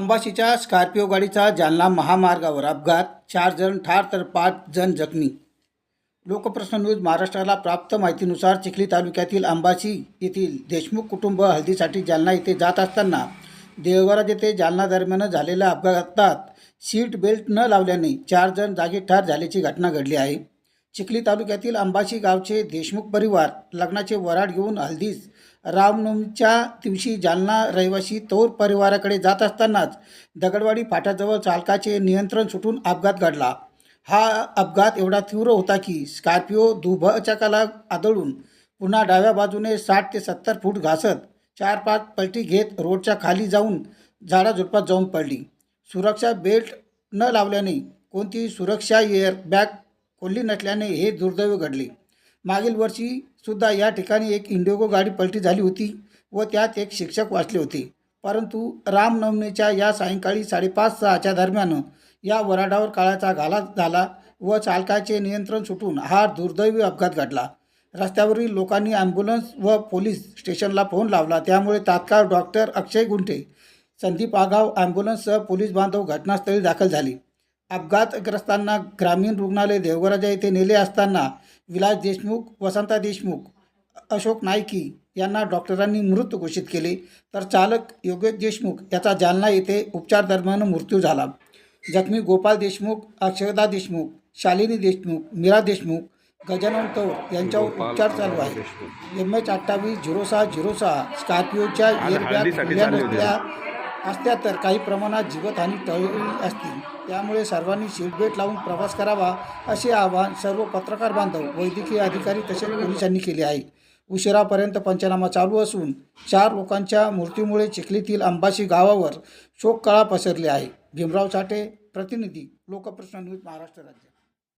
अंबाशीच्या Scorpio गाडीचा जालना महामार्गावर अपघात चार जण ठार तर पाच जण जखमी. लोकप्रश्न न्यूज महाराष्ट्राला प्राप्त माहितीनुसार चिखली तालुक्यातील अंबाशी येथील देशमुख कुटुंब हळदीसाठी जालना येथे जात असताना देवराज येथे जालना दरम्यान झालेल्या अपघातात सीट बेल्ट न लावल्याने चार जण जागी ठार झाल्याची घटना घडली आहे. चिखली तालुक्यातील अंबाशी गावचे देशमुख परिवार लग्नाचे वराड घेऊन हल्दीस. रामनवमीच्या दिवशी जालना रहिवासी तौर परिवाराकडे जात असतानाच दगडवाडी फाट्याजवळ चालकाचे नियंत्रण सुटून अपघात घडला. हा अपघात एवढा तीव्र होता की स्कॉर्पिओ दुभचाकाला आदळून पुन्हा डाव्या बाजूने साठ ते सत्तर फूट घासत चार पाच पलटी घेत रोडच्या खाली जाऊन झाडाझुडपात जाऊन पडली. सुरक्षा बेल्ट न लावल्याने कोणतीही सुरक्षा एअर बॅग खोलली नसल्याने हे दुर्दैव घडले. मागील वर्षी सुद्धा या ठिकाणी एक इंडिगो गाडी पलटी झाली होती व त्यात एक शिक्षक वाचले होते. परंतु रामनवमीच्या या सायंकाळी साडेपाच सहाच्या दरम्यान या वराडावर काळाचा घाला झाला व चालकाचे नियंत्रण सुटून हा दुर्दैवी अपघात घडला. रस्त्यावरील लोकांनी ॲम्ब्युलन्स व पोलीस स्टेशनला फोन लावला. त्यामुळे तात्काळ डॉक्टर अक्षय गुंठे संदीप आगाव ॲम्ब्युलन्ससह पोलीस बांधव घटनास्थळी दाखल झाली. अपघातग्रस्तांना ग्रामीण रुग्णालय देवगराजा येथे नेले असताना विलास देशमुख वसंता देशमुख अशोक नाईकी यांना डॉक्टरांनी मृत घोषित केले. तर चालक योगेश देशमुख याचा जालना येथे उपचार दरम्यान मृत्यू झाला. जखमी गोपाल देशमुख अक्षदा देशमुख शालिनी देशमुख मीरा देशमुख गजानन तौर यांच्यावर उपचार चालू आहे एम एच अठ्ठावीस झिरो सहा झिरो सहा स्कॉर्पिओच्या एअरबॅग असत्या तर काही प्रमाणात जीवितहानी टळली असती. त्यामुळे सर्वांनी सीटबेल्ट लावून प्रवास करावा असे आवाहन सर्व पत्रकार बांधव वैद्यकीय अधिकारी तसेच पोलिसांनी केले आहे. उशिरापर्यंत पंचनामा चालू असून चार लोकांच्या मृत्यूमुळे चिखलीतील अंबाशी गावावर शोककळा पसरली आहे. भीमराव साठे प्रतिनिधी लोकप्रश्न न्यूज महाराष्ट्र राज्य.